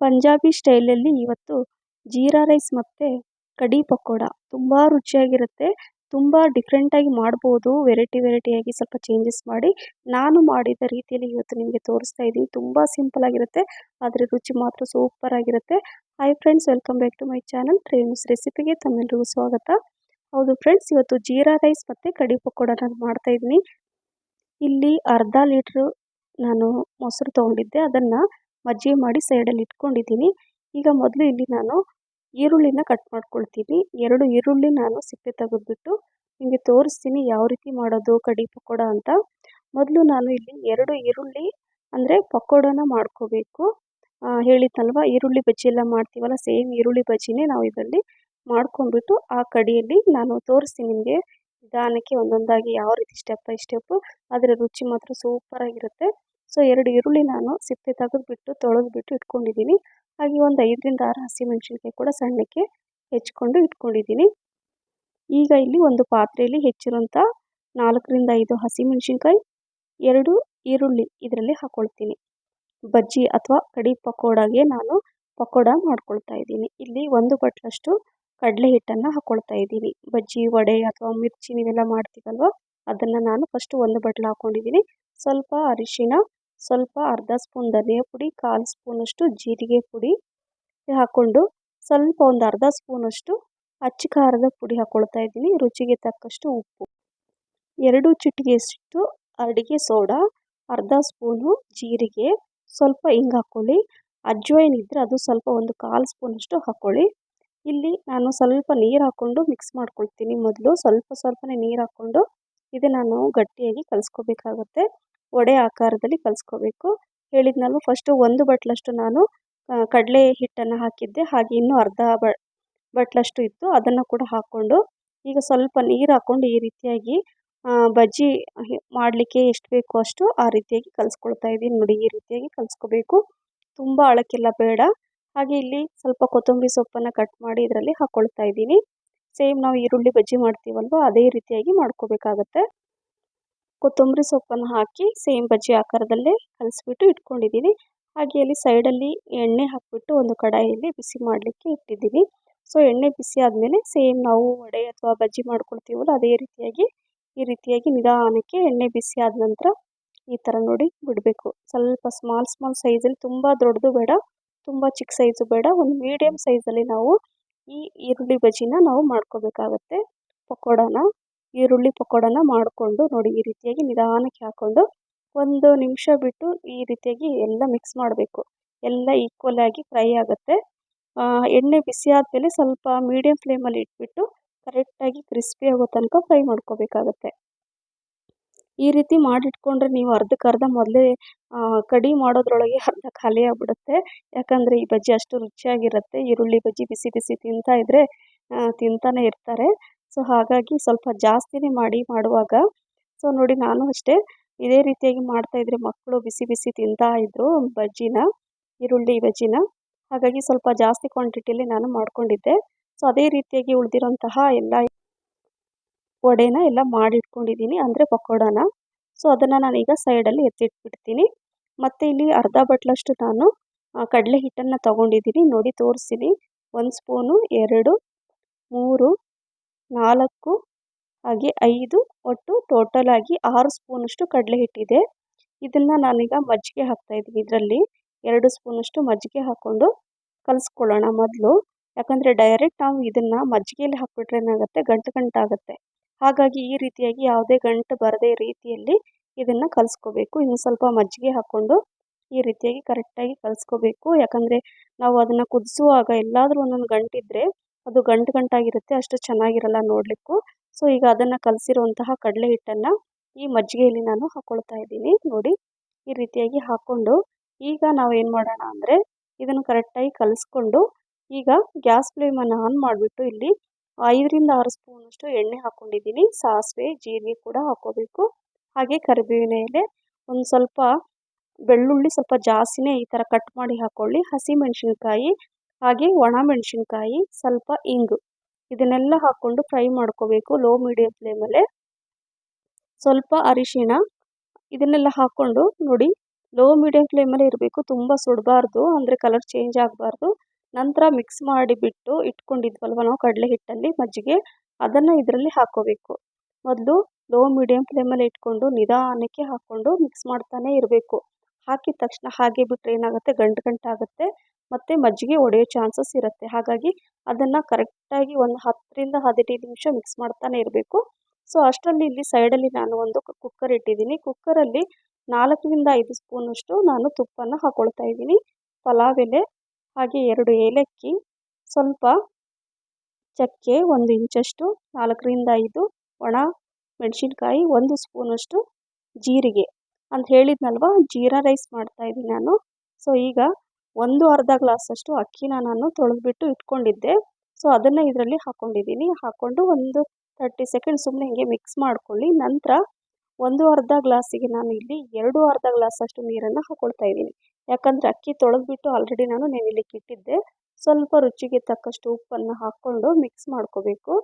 ಪಂಜಾಬಿ ಸ್ಟೈಲಲ್ಲಿ ಇವತ್ತು ಜೀರಾ ರೈಸ್ ಮತ್ತು ಕಡಿ ಪಕೋಡ ತುಂಬ ರುಚಿಯಾಗಿರುತ್ತೆ. ತುಂಬ ಡಿಫ್ರೆಂಟಾಗಿ ಮಾಡ್ಬೋದು. ವೆರೈಟಿ ವೆರೈಟಿಯಾಗಿ ಸ್ವಲ್ಪ ಚೇಂಜಸ್ ಮಾಡಿ ನಾನು ಮಾಡಿದ ರೀತಿಯಲ್ಲಿ ಇವತ್ತು ನಿಮಗೆ ತೋರಿಸ್ತಾ ಇದ್ದೀನಿ. ತುಂಬ ಸಿಂಪಲ್ ಆಗಿರುತ್ತೆ. ಆದರೆ ರುಚಿ ಮಾತ್ರ ಸೂಪರ್ ಆಗಿರುತ್ತೆ. Hi friends welcome back to my channel ಟ್ರೇಮ್ಸ್ ರೆಸಿಪಿಗೆ ತಮ್ಮೆಲ್ಲರಿಗೂ ಸ್ವಾಗತ. ಹೌದು ಫ್ರೆಂಡ್ಸ್ ಇವತ್ತು ಜೀರಾ ರೈಸ್ ಮತ್ತು ಕಡಿ ಪಕೋಡ ನಾನು ಮಾಡ್ತಾ ಇದ್ದೀನಿ. ಇಲ್ಲಿ ಅರ್ಧ ಲೀಟ್ರು ನಾನು ಮೊಸರು ತೊಗೊಂಡಿದ್ದೆ. ಅದನ್ನು ಮಜ್ಜಿಗೆ ಮಾಡಿ ಸೈಡಲ್ಲಿ ಇಟ್ಕೊಂಡಿದ್ದೀನಿ. ಈಗ ಮೊದಲು ಇಲ್ಲಿ ನಾನು ಈರುಳ್ಳಿನ ಕಟ್ ಮಾಡ್ಕೊಳ್ತೀನಿ. ಎರಡು ಈರುಳ್ಳಿ ನಾನು ಸಿಪ್ಪೆ ತೆಗೆದ್ಬಿಟ್ಟು ನಿಮಗೆ ತೋರಿಸ್ತೀನಿ ಯಾವ ರೀತಿ ಮಾಡೋದು, ಕಡಿ ಪಕೋಡ ಅಂತ. ಮೊದಲು ನಾನು ಇಲ್ಲಿ ಎರಡು ಈರುಳ್ಳಿ ಅಂದರೆ ಪಕೋಡನ ಮಾಡ್ಕೋಬೇಕು. ಹೇಳಿದ್ನಲ್ವ, ಈರುಳ್ಳಿ ಬಜ್ಜಿ ಎಲ್ಲ ಮಾಡ್ತೀವಲ್ಲ ಸೇಮ್ ಈರುಳ್ಳಿ ಬಜ್ಜಿನೇ ನಾವು ಇದರಲ್ಲಿ ಮಾಡ್ಕೊಂಡ್ಬಿಟ್ಟು ಆ ಕಡಿಯಲ್ಲಿ ನಾನು ತೋರಿಸ್ತೀನಿ ನಿಮಗೆ ನಿಧಾನಕ್ಕೆ ಒಂದೊಂದಾಗಿ ಯಾವ ರೀತಿ ಸ್ಟೆಪ್ ಬೈ ಸ್ಟೆಪ್ಪು ಅದರ ರುಚಿ ಮಾತ್ರ ಸೂಪರಾಗಿರುತ್ತೆ ಸೊ ಎರಡು ಈರುಳ್ಳಿ ನಾನು ಸಿಪ್ಪೆ ತೆಗೆದ್ಬಿಟ್ಟು, ತೊಳೆದ್ಬಿಟ್ಟು ಇಟ್ಕೊಂಡಿದ್ದೀನಿ. ಹಾಗೆ ಒಂದು ಐದರಿಂದ ಆರು ಹಸಿಮೆಣಸಿನ್ಕಾಯಿ ಕೂಡ ಸಣ್ಣಕ್ಕೆ ಹೆಚ್ಕೊಂಡು ಇಟ್ಕೊಂಡಿದ್ದೀನಿ. ಈಗ ಇಲ್ಲಿ ಒಂದು ಪಾತ್ರೆಯಲ್ಲಿ ಹೆಚ್ಚಿರುವಂಥ ನಾಲ್ಕರಿಂದ ಐದು ಹಸಿಮೆಣಸಿನ್ಕಾಯಿ, ಎರಡು ಈರುಳ್ಳಿ ಇದರಲ್ಲಿ ಹಾಕ್ಕೊಳ್ತೀನಿ ಬಜ್ಜಿ ಅಥವಾ ಕಡಿ ಪಕೋಡಾಗೆ ನಾನು ಪಕೋಡ ಮಾಡ್ಕೊಳ್ತಾ ಇದ್ದೀನಿ. ಇಲ್ಲಿ ಒಂದು ಬಟ್ಲಷ್ಟು ಕಡಲೆ ಹಿಟ್ಟನ್ನು ಹಾಕ್ಕೊಳ್ತಾ ಇದ್ದೀನಿ. ಬಜ್ಜಿ, ವಡೆ ಅಥವಾ ಮಿರ್ಚಿ ನೀವೆಲ್ಲ ಮಾಡ್ತೀವಲ್ವ ಅದನ್ನು ನಾನು ಫಸ್ಟು ಒಂದು ಬಟ್ಲು ಹಾಕ್ಕೊಂಡಿದ್ದೀನಿ ಸ್ವಲ್ಪ ಅರಿಶಿನ ಸ್ವಲ್ಪ ಅರ್ಧ ಸ್ಪೂನ್ ಧನಿಯ ಪುಡಿ ಕಾಲು ಸ್ಪೂನಷ್ಟು ಜೀರಿಗೆ ಪುಡಿ ಹಾಕ್ಕೊಂಡು ಸ್ವಲ್ಪ ಒಂದು ಅರ್ಧ ಸ್ಪೂನಷ್ಟು ಅಚ್ಚ ಖಾರದ ಪುಡಿ ಹಾಕ್ಕೊಳ್ತಾ ಇದ್ದೀನಿ. ರುಚಿಗೆ ತಕ್ಕಷ್ಟು ಉಪ್ಪು. ಎರಡು ಚಿಟಿಗೆಯಷ್ಟು ಅಡುಗೆ ಸೋಡಾ, ಅರ್ಧ ಸ್ಪೂನು ಜೀರಿಗೆ, ಸ್ವಲ್ಪ ಹಿಂಗೆ ಹಾಕ್ಕೊಳ್ಳಿ ಅಜ್ವೈನ್ ಇದ್ದರೆ ಅದು ಸ್ವಲ್ಪ ಒಂದು ಕಾಲು ಸ್ಪೂನಷ್ಟು ಹಾಕ್ಕೊಳ್ಳಿ ಇಲ್ಲಿ ನಾನು ಸ್ವಲ್ಪ ನೀರು ಹಾಕ್ಕೊಂಡು ಮಿಕ್ಸ್ ಮಾಡ್ಕೊಳ್ತೀನಿ. ಮೊದಲು ಸ್ವಲ್ಪ ಸ್ವಲ್ಪನೇ ನೀರು ಹಾಕ್ಕೊಂಡು ಇದು ನಾನು ಗಟ್ಟಿಯಾಗಿ ಕಲಿಸ್ಕೋಬೇಕಾಗತ್ತೆ. ವಡೆ ಆಕಾರದಲ್ಲಿ ಕಲಿಸ್ಕೋಬೇಕು. ಹೇಳಿದ್ನಲ್ವ ಫಸ್ಟು ಒಂದು ಬಟ್ಲಷ್ಟು ನಾನು ಕಡಲೆ ಹಿಟ್ಟನ್ನು ಹಾಕಿದ್ದೆ. ಹಾಗೆ ಇನ್ನೂ ಅರ್ಧ ಬ, ಬಟ್ಲಷ್ಟು ಇತ್ತು. ಅದನ್ನು ಕೂಡ ಹಾಕ್ಕೊಂಡು, ಈಗ ಸ್ವಲ್ಪ ನೀರು ಹಾಕ್ಕೊಂಡು ಈ ರೀತಿಯಾಗಿ ಬಜ್ಜಿ ಮಾಡಲಿಕ್ಕೆ ಎಷ್ಟು ಬೇಕೋ ಅಷ್ಟು ಆ ರೀತಿಯಾಗಿ ಕಲಿಸ್ಕೊಳ್ತಾ ಇದ್ದೀನಿ ನೋಡಿ, ಈ ರೀತಿಯಾಗಿ ಕಲಿಸ್ಕೋಬೇಕು. ತುಂಬ ಅಳಕ್ಕೆಲ್ಲ ಬೇಡ. ಹಾಗೆ ಇಲ್ಲಿ ಸ್ವಲ್ಪ ಕೊತ್ತಂಬರಿ ಸೊಪ್ಪನ್ನು ಕಟ್ ಮಾಡಿ ಇದರಲ್ಲಿ ಹಾಕ್ಕೊಳ್ತಾ ಇದ್ದೀನಿ. ಸೇಮ್ ನಾವು ಈರುಳ್ಳಿ ಬಜ್ಜಿ ಮಾಡ್ತೀವಲ್ವ, ಅದೇ ರೀತಿಯಾಗಿ ಮಾಡ್ಕೋಬೇಕಾಗತ್ತೆ. ಕೊತ್ತಂಬರಿ ಸೊಪ್ಪನ್ನು ಹಾಕಿ ಸೇಮ್ ಬಜ್ಜಿ ಆಕಾರದಲ್ಲೇ ಕಲಿಸ್ಬಿಟ್ಟು ಇಟ್ಕೊಂಡಿದ್ದೀನಿ. ಹಾಗೆ ಅಲ್ಲಿ ಸೈಡಲ್ಲಿ ಎಣ್ಣೆ ಹಾಕಿಬಿಟ್ಟು ಒಂದು ಕಡಾಯಿಯಲ್ಲಿ ಬಿಸಿ ಮಾಡಲಿಕ್ಕೆ ಇಟ್ಟಿದ್ದೀನಿ. ಸೊ ಎಣ್ಣೆ ಬಿಸಿ ಆದಮೇಲೆ ಸೇಮ್ ನಾವು ವಡೆ ಅಥವಾ ಬಜ್ಜಿ ಮಾಡ್ಕೊಳ್ತೀವಲ್ಲ, ಅದೇ ರೀತಿಯಾಗಿ, ಈ ರೀತಿಯಾಗಿ ನಿಧಾನಕ್ಕೆ ಎಣ್ಣೆ ಬಿಸಿ ಆದ ನಂತರ ಈ ಥರ ನೋಡಿ ಬಿಡಬೇಕು. ಸ್ವಲ್ಪ ಸ್ಮಾಲ್ ಸ್ಮಾಲ್ ಸೈಜಲ್ಲಿ ತುಂಬ ದೊಡ್ಡದು ಬೇಡ, ತುಂಬ ಚಿಕ್ಕ ಸೈಜು ಬೇಡ, ಒಂದು ಮೀಡಿಯಮ್ ಸೈಜಲ್ಲಿ ನಾವು ಈ ಈರುಳ್ಳಿ ಬಜ್ಜಿನ ನಾವು ಮಾಡ್ಕೋಬೇಕಾಗತ್ತೆ ಪಕೋಡನ. ಈರುಳ್ಳಿ ಪಕೋಡನ ಮಾಡಿಕೊಂಡು ನೋಡಿ, ಈ ರೀತಿಯಾಗಿ ನಿಧಾನಕ್ಕೆ ಹಾಕ್ಕೊಂಡು ಒಂದು ನಿಮಿಷ ಬಿಟ್ಟು ಈ ರೀತಿಯಾಗಿ ಎಲ್ಲ ಮಿಕ್ಸ್ ಮಾಡಬೇಕು. ಎಲ್ಲ ಈಕ್ವಲ್ ಆಗಿ ಫ್ರೈ ಆಗುತ್ತೆ. ಎಣ್ಣೆ ಬಿಸಿ ಆದಮೇಲೆ ಸ್ವಲ್ಪ ಮೀಡಿಯಮ್ ಫ್ಲೇಮಲ್ಲಿ ಇಟ್ಬಿಟ್ಟು ಕರೆಕ್ಟಾಗಿ ಕ್ರಿಸ್ಪಿ ಆಗೋ ತನಕ ಫ್ರೈ ಮಾಡ್ಕೋಬೇಕಾಗತ್ತೆ. ಈ ರೀತಿ ಮಾಡಿಟ್ಕೊಂಡ್ರೆ ನೀವು ಅರ್ಧಕ್ಕರ್ಧ ಮೊದಲೇ ಕಡಿ ಮಾಡೋದ್ರೊಳಗೆ ಅರ್ಧ ಖಾಲಿ ಆಗಿಬಿಡುತ್ತೆ. ಯಾಕಂದರೆ ಈ ಬಜ್ಜಿ ಅಷ್ಟು ರುಚಿಯಾಗಿರುತ್ತೆ. ಈರುಳ್ಳಿ ಬಜ್ಜಿ ಬಿಸಿ ಬಿಸಿ ತಿಂತಾ ಇದ್ದರೆ ತಿಂತಾನೆ ಇರ್ತಾರೆ. ಸೊ ಹಾಗಾಗಿ ಸ್ವಲ್ಪ ಜಾಸ್ತಿನೇ ಮಾಡಿ ಮಾಡುವಾಗ ಸೊ ನೋಡಿ ನಾನು ಅಷ್ಟೇ ಇದೇ ರೀತಿಯಾಗಿ ಮಾಡ್ತಾಯಿದ್ರೆ ಮಕ್ಕಳು ಬಿಸಿ ಬಿಸಿ ತಿಂತಾ ಇದ್ದರು ಬಜ್ಜಿನ, ಈರುಳ್ಳಿ ಬಜ್ಜಿನ. ಹಾಗಾಗಿ ಸ್ವಲ್ಪ ಜಾಸ್ತಿ ಕ್ವಾಂಟಿಟಿಯಲ್ಲಿ ನಾನು ಮಾಡ್ಕೊಂಡಿದ್ದೆ. ಸೊ ಅದೇ ರೀತಿಯಾಗಿ ಉಳಿದಿರೋಂತಹ ಎಲ್ಲ ವಡೆನ ಎಲ್ಲ ಮಾಡಿಟ್ಕೊಂಡಿದ್ದೀನಿ, ಅಂದರೆ ಪಕೋಡನ. ಸೊ ಅದನ್ನು ನಾನೀಗ ಸೈಡಲ್ಲಿ ಎತ್ತಿಟ್ಬಿಡ್ತೀನಿ. ಮತ್ತು ಇಲ್ಲಿ ಅರ್ಧ ಬಟ್ಲಷ್ಟು ನಾನು ಕಡಲೆ ಹಿಟ್ಟನ್ನು ತಗೊಂಡಿದ್ದೀನಿ. ನೋಡಿ ತೋರಿಸ್ತೀನಿ. ಒಂದು ಸ್ಪೂನು ಎರಡು, ಮೂರು ನಾಲ್ಕು ಹಾಗೆ ಐದು ಒಟ್ಟು ಟೋಟಲ್ ಆಗಿ ಆರು ಸ್ಪೂನಷ್ಟು ಕಡಲೆ ಹಿಟ್ಟಿದೆ. ಇದನ್ನು ನಾನೀಗ ಮಜ್ಜಿಗೆ ಹಾಕ್ತಾಯಿದ್ದೀನಿ ಇದರಲ್ಲಿ. ಎರಡು ಸ್ಪೂನಷ್ಟು ಮಜ್ಜಿಗೆ ಹಾಕ್ಕೊಂಡು ಕಲಿಸ್ಕೊಳ್ಳೋಣ ಮೊದಲು. ಯಾಕಂದರೆ ಡೈರೆಕ್ಟ್ ನಾವು ಇದನ್ನು ಮಜ್ಜಿಗೆಯಲ್ಲಿ ಹಾಕ್ಬಿಟ್ರೆ ಏನಾಗುತ್ತೆ? ಗಂಟು ಗಂಟಾಗುತ್ತೆ. ಹಾಗಾಗಿ ಈ ರೀತಿಯಾಗಿ ಯಾವುದೇ ಗಂಟು ಬರದೇ ರೀತಿಯಲ್ಲಿ ಇದನ್ನು ಕಲಿಸ್ಕೋಬೇಕು. ಇನ್ನು ಸ್ವಲ್ಪ ಮಜ್ಜಿಗೆ ಹಾಕ್ಕೊಂಡು ಈ ರೀತಿಯಾಗಿ ಕರೆಕ್ಟಾಗಿ ಕಲಿಸ್ಕೋಬೇಕು. ಯಾಕಂದರೆ ನಾವು ಅದನ್ನು ಕುದಿಸುವಾಗ ಎಲ್ಲಾದರೂ ಒಂದೊಂದು ಗಂಟಿದ್ದರೆ ಅದು ಗಂಟು ಗಂಟಾಗಿರುತ್ತೆ, ಅಷ್ಟು ಚೆನ್ನಾಗಿರಲ್ಲ ನೋಡಲಿಕ್ಕೂ. ಸೊ ಈಗ ಅದನ್ನು ಕಲಸಿರುವಂತಹ ಕಡಲೆ ಹಿಟ್ಟನ್ನು ಈ ಮಜ್ಜಿಗೆಯಲ್ಲಿ ನಾನು ಹಾಕ್ಕೊಳ್ತಾ ಇದ್ದೀನಿ. ನೋಡಿ, ಈ ರೀತಿಯಾಗಿ ಹಾಕ್ಕೊಂಡು ಈಗ ನಾವು ಏನು ಮಾಡೋಣ ಅಂದರೆ ಇದನ್ನು ಕರೆಕ್ಟಾಗಿ ಕಲಿಸ್ಕೊಂಡು ಈಗ ಗ್ಯಾಸ್ ಫ್ಲೇಮನ್ನು ಆನ್ ಮಾಡಿಬಿಟ್ಟು ಇಲ್ಲಿ ಐದರಿಂದ ಆರು ಸ್ಪೂನಷ್ಟು ಎಣ್ಣೆ ಹಾಕ್ಕೊಂಡಿದ್ದೀನಿ ಸಾಸಿವೆ, ಜೀರಿಗೆ ಕೂಡ ಹಾಕ್ಕೋಬೇಕು ಹಾಗೆ ಕರಿಬೇವಿನ ಎಲೆ ಒಂದು ಸ್ವಲ್ಪ ಬೆಳ್ಳುಳ್ಳಿ ಸ್ವಲ್ಪ ಜಾಸ್ತಿನೇ ಈ ಥರ ಕಟ್ ಮಾಡಿ ಹಾಕ್ಕೊಳ್ಳಿ ಹಸಿಮೆಣಸಿನ್ಕಾಯಿ ಹಾಗೆ ಒಣ ಮೆಣಸಿನ್ಕಾಯಿ, ಸ್ವಲ್ಪ ಇಂಗು. ಇದನ್ನೆಲ್ಲ ಹಾಕ್ಕೊಂಡು ಫ್ರೈ ಮಾಡ್ಕೋಬೇಕು ಲೋ ಮೀಡಿಯಂ ಫ್ಲೇಮಲ್ಲೇ. ಸ್ವಲ್ಪ ಅರಿಶಿಣ, ಇದನ್ನೆಲ್ಲ ಹಾಕ್ಕೊಂಡು ನೋಡಿ, ಲೋ ಮೀಡಿಯಂ ಫ್ಲೇಮಲ್ಲೇ ಇರಬೇಕು. ತುಂಬ ಸುಡಬಾರ್ದು, ಅಂದರೆ ಕಲರ್ ಚೇಂಜ್ ಆಗಬಾರ್ದು. ನಂತರ ಮಿಕ್ಸ್ ಮಾಡಿಬಿಟ್ಟು ಇಟ್ಕೊಂಡಿದ್ವಲ್ವ ನಾವು ಕಡಲೆ ಹಿಟ್ಟಲ್ಲಿ, ಮಜ್ಜಿಗೆ, ಅದನ್ನು ಇದರಲ್ಲಿ ಹಾಕ್ಕೋಬೇಕು. ಮೊದಲು ಲೋ ಮೀಡಿಯಂ ಫ್ಲೇಮಲ್ಲಿ ಇಟ್ಕೊಂಡು ನಿಧಾನಕ್ಕೆ ಹಾಕ್ಕೊಂಡು ಮಿಕ್ಸ್ ಮಾಡ್ತಾನೆ ಇರಬೇಕು. ಹಾಕಿದ ತಕ್ಷಣ ಹಾಗೆ ಬಿಟ್ಟರೆ ಏನಾಗುತ್ತೆ? ಗಂಟು ಗಂಟಾಗುತ್ತೆ. ಮತ್ತು ಮಜ್ಜಿಗೆ ಒಡೆಯೋ ಚಾನ್ಸಸ್ ಇರುತ್ತೆ. ಹಾಗಾಗಿ ಅದನ್ನು ಕರೆಕ್ಟಾಗಿ ಒಂದು ಹತ್ತರಿಂದ ಹದಿನೈದು ನಿಮಿಷ ಮಿಕ್ಸ್ ಮಾಡ್ತಾನೆ ಇರಬೇಕು. ಸೊ ಅಷ್ಟರಲ್ಲಿ ಇಲ್ಲಿ ಸೈಡಲ್ಲಿ ನಾನು ಒಂದು ಕುಕ್ಕರ್ ಇಟ್ಟಿದ್ದೀನಿ. ಕುಕ್ಕರಲ್ಲಿ ನಾಲ್ಕರಿಂದ ಐದು ಸ್ಪೂನಷ್ಟು ನಾನು ತುಪ್ಪನ ಹಾಕ್ಕೊಳ್ತಾ ಇದ್ದೀನಿ. ಪಲಾವ್ ಎಲೆ, ಹಾಗೆ ಎರಡು ಏಲಕ್ಕಿ, ಸ್ವಲ್ಪ ಚಕ್ಕೆ ಒಂದು ಇಂಚಷ್ಟು, ನಾಲ್ಕರಿಂದ ಐದು ಒಣ ಮೆಣಸಿನ್ಕಾಯಿ, ಒಂದು ಸ್ಪೂನಷ್ಟು ಜೀರಿಗೆ. ಅಂತ ಹೇಳಿದ್ನಲ್ವ? ಜೀರಾ ರೈಸ್ ಮಾಡ್ತಾಯಿದ್ದೀನಿ ನಾನು. ಸೊ ಈಗ ಒಂದು ಅರ್ಧ ಗ್ಲಾಸಷ್ಟು ಅಕ್ಕಿನ ನಾನು ತೊಳೆದ್ಬಿಟ್ಟು ಇಟ್ಕೊಂಡಿದ್ದೆ. ಸೊ ಅದನ್ನು ಇದರಲ್ಲಿ ಹಾಕ್ಕೊಂಡಿದ್ದೀನಿ ಹಾಕ್ಕೊಂಡು ಒಂದು ತರ್ಟಿ ಸೆಕೆಂಡ್ ಸುಮ್ಮನೆ ಹಿಂಗೆ ಮಿಕ್ಸ್ ಮಾಡ್ಕೊಳ್ಳಿ. ನಂತರ ಒಂದು ಅರ್ಧ ಗ್ಲಾಸಿಗೆ ನಾನು ಇಲ್ಲಿ ಎರಡು ಅರ್ಧ ಗ್ಲಾಸಷ್ಟು ನೀರನ್ನು ಹಾಕ್ಕೊಳ್ತಾ ಇದ್ದೀನಿ. ಯಾಕಂದರೆ ಅಕ್ಕಿ ತೊಳೆದ್ಬಿಟ್ಟು ಆಲ್ರೆಡಿ ನಾನು ನೆನೆಲಿಕ್ಕೆ ಇಟ್ಟಿದ್ದೆ. ಸ್ವಲ್ಪ ರುಚಿಗೆ ತಕ್ಕಷ್ಟು ಉಪ್ಪನ್ನು ಹಾಕ್ಕೊಂಡು ಮಿಕ್ಸ್ ಮಾಡ್ಕೋಬೇಕು.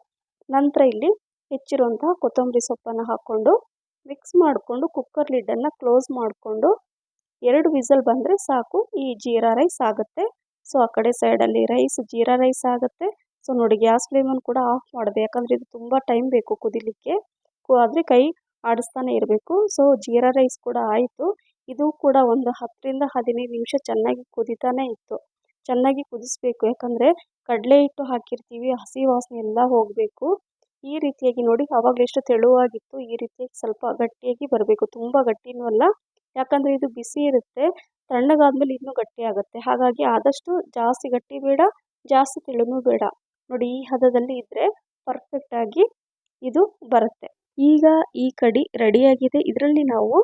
ನಂತರ ಇಲ್ಲಿ ಹೆಚ್ಚಿರುವಂತಹ ಕೊತ್ತಂಬರಿ ಸೊಪ್ಪನ್ನು ಹಾಕ್ಕೊಂಡು ಮಿಕ್ಸ್ ಮಾಡಿಕೊಂಡು ಕುಕ್ಕರ್ ಲಿಡ್ಡನ್ನು ಕ್ಲೋಸ್ ಮಾಡಿಕೊಂಡು ಎರಡು ವಿಸಲ್ ಬಂದರೆ ಸಾಕು. ಈ ಜೀರಾ ರೈಸ್ ಆಗುತ್ತೆ. ಸೊ ಆ ಕಡೆ ಸೈಡಲ್ಲಿ ರೈಸ್ ಜೀರಾ ರೈಸ್ ಆಗುತ್ತೆ. ಸೊ ನೋಡಿ, ಗ್ಯಾಸ್ ಫ್ಲೇಮನ್ನು ಕೂಡ ಆಫ್ ಮಾಡಿದೆ ಯಾಕಂದರೆ ಇದು ತುಂಬ ಟೈಮ್ ಬೇಕು ಕುದಿಲಿಕ್ಕೆ. ಆದರೆ ಕೈ ಆಡಿಸ್ತಾನೆ ಇರಬೇಕು. ಸೊ ಜೀರಾ ರೈಸ್ ಕೂಡ ಆಯಿತು. ಇದು ಕೂಡ ಒಂದು ಹತ್ತರಿಂದ ಹದಿನೈದು ನಿಮಿಷ ಚೆನ್ನಾಗಿ ಕುದಿತಾನೆ ಇತ್ತು. ಚೆನ್ನಾಗಿ ಕುದಿಸ್ಬೇಕು. ಯಾಕಂದರೆ ಕಡಲೆ ಹಿಟ್ಟು ಹಾಕಿರ್ತೀವಿ, ಹಸಿ ವಾಸನೆ ಎಲ್ಲ ಹೋಗಬೇಕು. ಈ ರೀತಿಯಾಗಿ ನೋಡಿ ಅವಾಗ ಎಷ್ಟು ತೆಳುವಾಗಿತ್ತು. ಈ ರೀತಿಯಾಗಿ ಸ್ವಲ್ಪ ಗಟ್ಟಿಯಾಗಿ ಬರಬೇಕು. ತುಂಬ ಗಟ್ಟಿನೂ ಅಲ್ಲ. ಯಾಕಂದರೆ ಇದು ಬಿಸಿ ಇರುತ್ತೆ, ತಣ್ಣಗಾದ್ಮೇಲೆ ಇನ್ನೂ ಗಟ್ಟಿ ಆಗುತ್ತೆ. ಹಾಗಾಗಿ ಆದಷ್ಟು ಜಾಸ್ತಿ ಗಟ್ಟಿ ಬೇಡ, ಜಾಸ್ತಿ ತೆಳುನೂ ಬೇಡ. ನೋಡಿ, ಈ ಹದದಲ್ಲಿ ಇದ್ದರೆ ಪರ್ಫೆಕ್ಟಾಗಿ ಇದು ಬರುತ್ತೆ. ಈಗ ಈ ಕಡಿ ರೆಡಿಯಾಗಿದೆ ಇದರಲ್ಲಿ ನಾವು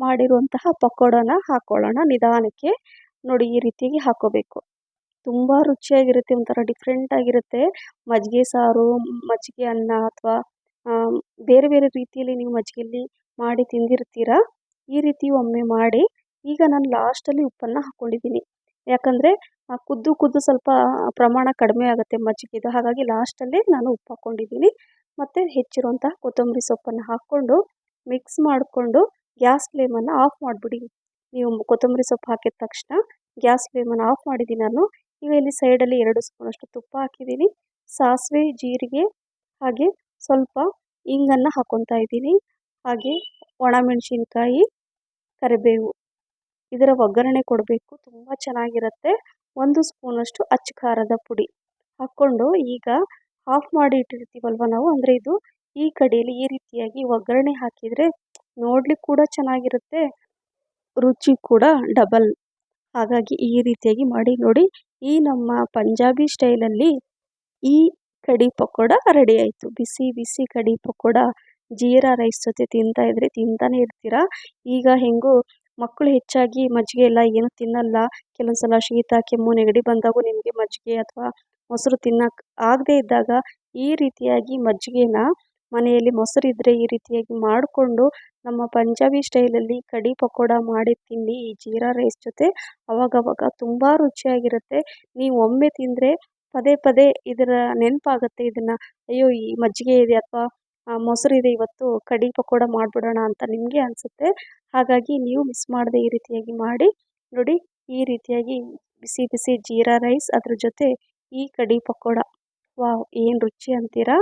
ಮಾಡಿರುವಂತಹ ಪಕೋಡನ ಹಾಕ್ಕೊಳ್ಳೋಣ ನಿಧಾನಕ್ಕೆ ನೋಡಿ, ಈ ರೀತಿಯಾಗಿ ಹಾಕೋಬೇಕು. ತುಂಬ ರುಚಿಯಾಗಿರುತ್ತೆ, ಒಂಥರ ಡಿಫ್ರೆಂಟಾಗಿರುತ್ತೆ ಮಜ್ಜಿಗೆ ಸಾರು, ಮಜ್ಜಿಗೆ ಅನ್ನ ಅಥವಾ ಬೇರೆ ಬೇರೆ ರೀತಿಯಲ್ಲಿ ನೀವು ಮಜ್ಜಿಗೆಯಲ್ಲಿ ಮಾಡಿ ತಿಂದಿರ್ತೀರ? ಈ ರೀತಿ ಒಮ್ಮೆ ಮಾಡಿ ಈಗ ನಾನು ಲಾಸ್ಟಲ್ಲಿ ಉಪ್ಪನ್ನು ಹಾಕ್ಕೊಂಡಿದ್ದೀನಿ ಯಾಕಂದರೆ ಕುದ್ದು ಕುದ್ದು ಸ್ವಲ್ಪ ಪ್ರಮಾಣ ಕಡಿಮೆ ಆಗುತ್ತೆ ಮಜ್ಜಿಗೆದು. ಹಾಗಾಗಿ ಲಾಸ್ಟಲ್ಲಿ ನಾನು ಉಪ್ಪು ಹಾಕ್ಕೊಂಡಿದ್ದೀನಿ ಮತ್ತು ಹೆಚ್ಚಿರುವಂತಹ ಕೊತ್ತಂಬರಿ ಸೊಪ್ಪನ್ನು ಹಾಕ್ಕೊಂಡು ಮಿಕ್ಸ್ ಮಾಡಿಕೊಂಡು ಗ್ಯಾಸ್ ಫ್ಲೇಮನ್ನು ಆಫ್ ಮಾಡಿಬಿಡಿ. ನೀವು ಕೊತ್ತಂಬರಿ ಸೊಪ್ಪು ಹಾಕಿದ ತಕ್ಷಣ ಗ್ಯಾಸ್ ಫ್ಲೇಮನ್ನು ಆಫ್ ಮಾಡಿದ್ದೀನಿ ನಾನು. ಈಗ ಇಲ್ಲಿ ಸೈಡಲ್ಲಿ ಎರಡು ಸ್ಪೂನಷ್ಟು ತುಪ್ಪ ಹಾಕಿದ್ದೀನಿ ಸಾಸಿವೆ, ಜೀರಿಗೆ ಹಾಗೆ ಸ್ವಲ್ಪ ಇಂಗನ್ನು ಹಾಕ್ಕೊತಾ ಇದ್ದೀನಿ ಹಾಗೆ ಒಣಮೆಣಸಿನ್ಕಾಯಿ, ಕರಿಬೇವು ಇದರ ಒಗ್ಗರಣೆ ಕೊಡಬೇಕು. ತುಂಬ ಚೆನ್ನಾಗಿರುತ್ತೆ. ಒಂದು ಸ್ಪೂನಷ್ಟು ಅಚ್ಚ ಖಾರದ ಪುಡಿ ಹಾಕ್ಕೊಂಡು ಈಗ ಆಫ್ ಮಾಡಿ ಇಟ್ಟಿರ್ತೀವಲ್ವ ನಾವು? ಅಂದರೆ ಇದು ಈ ಕಡೆಯಲ್ಲಿ ಈ ರೀತಿಯಾಗಿ ಒಗ್ಗರಣೆ ಹಾಕಿದರೆ ನೋಡ್ಲಿಕ್ಕೆ ಕೂಡ ಚೆನ್ನಾಗಿರುತ್ತೆ. ರುಚಿ ಕೂಡ ಡಬಲ್ ಹಾಗಾಗಿ ಈ ರೀತಿಯಾಗಿ ಮಾಡಿ ನೋಡಿ. ಈ ನಮ್ಮ ಪಂಜಾಬಿ ಸ್ಟೈಲಲ್ಲಿ ಈ ಕಡಿ ಪಕೋಡ ರೆಡಿ ಆಯಿತು. ಬಿಸಿ ಬಿಸಿ ಕಡಿ ಪಕೋಡ ಜೀರಾ ರೈಸ್ ಜೊತೆ ತಿಂತಾ ಇದ್ರೆ ತಿಂತಾನೆ ಇರ್ತೀರ? ಈಗ ಹೆಂಗೋ ಮಕ್ಕಳು ಹೆಚ್ಚಾಗಿ ಮಜ್ಜಿಗೆ ಎಲ್ಲ ಏನು ತಿನ್ನಲ್ಲ. ಕೆಲವೊಂದು ಸಲ ಶೀತ, ಕೆಮ್ಮು, ನೆಗಡಿ ಬಂದಾಗೂ ನಿಮಗೆ ಮಜ್ಜಿಗೆ ಅಥವಾ ಮೊಸರು ತಿನ್ನಕ್ಕೆ ಆಗದೇ ಇದ್ದಾಗ ಈ ರೀತಿಯಾಗಿ ಮಜ್ಜಿಗೆನ ಮನೆಯಲ್ಲಿ ಮೊಸರಿದ್ದರೆ ಈ ರೀತಿಯಾಗಿ ಮಾಡಿಕೊಂಡು ನಮ್ಮ ಪಂಜಾಬಿ ಸ್ಟೈಲಲ್ಲಿ ಕಡಿ ಪಕೋಡ ಮಾಡಿ ತಿನ್ನಿ ಈ ಜೀರಾ ರೈಸ್ ಜೊತೆ. ಅವಾಗವಾಗ ತುಂಬ ರುಚಿಯಾಗಿರುತ್ತೆ. ನೀವು ಒಮ್ಮೆ ತಿಂದರೆ ಪದೇ ಪದೇ ಇದರ ನೆನಪಾಗುತ್ತೆ. ಇದನ್ನು, ಅಯ್ಯೋ, ಈ ಮಜ್ಜಿಗೆ ಇದೆ. ಅಥವಾ ಮೊಸರಿದೆ ಇವತ್ತು ಕಡಿ ಪಕೋಡ ಮಾಡಿಬಿಡೋಣ ಅಂತ ನಿಮಗೆ ಅನಿಸುತ್ತೆ. ಹಾಗಾಗಿ ನೀವು ಮಿಸ್ ಮಾಡದೆ ಈ ರೀತಿಯಾಗಿ ಮಾಡಿ, ನೋಡಿ ಈ ರೀತಿಯಾಗಿ ಬಿಸಿ ಬಿಸಿ ಜೀರಾ ರೈಸ್ ಅದ್ರ ಜೊತೆ ಈ ಕಡಿ ಪಕೋಡ. ವಾವ್, ಏನು ರುಚಿ ಅಂತೀರಾ?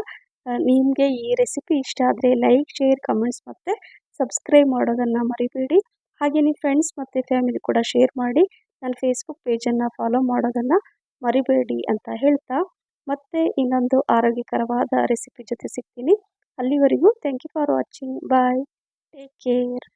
ನಿಮಗೆ ಈ ರೆಸಿಪಿ ಇಷ್ಟ ಆದರೆ ಲೈಕ್ ಶೇರ್ ಕಮೆಂಟ್ಸ್ ಮತ್ತು ಸಬ್ಸ್ಕ್ರೈಬ್ ಮಾಡೋದನ್ನು ಮರಿಬೇಡಿ. ಹಾಗೆ ನಿಮ್ಮ ಫ್ರೆಂಡ್ಸ್ ಮತ್ತು ಫ್ಯಾಮಿಲಿ ಕೂಡ ಶೇರ್ ಮಾಡಿ ನನ್ನ ಫೇಸ್ಬುಕ್ ಪೇಜನ್ನು ಫಾಲೋ ಮಾಡೋದನ್ನು ಮರಿಬೇಡಿ ಅಂತ ಹೇಳ್ತಾ ಮತ್ತೆ ಇನ್ನೊಂದು ಆರೋಗ್ಯಕರವಾದ ರೆಸಿಪಿ ಜೊತೆ ಸಿಗ್ತೀನಿ. ಅಲ್ಲಿವರೆಗೂ thank you for watching bye take care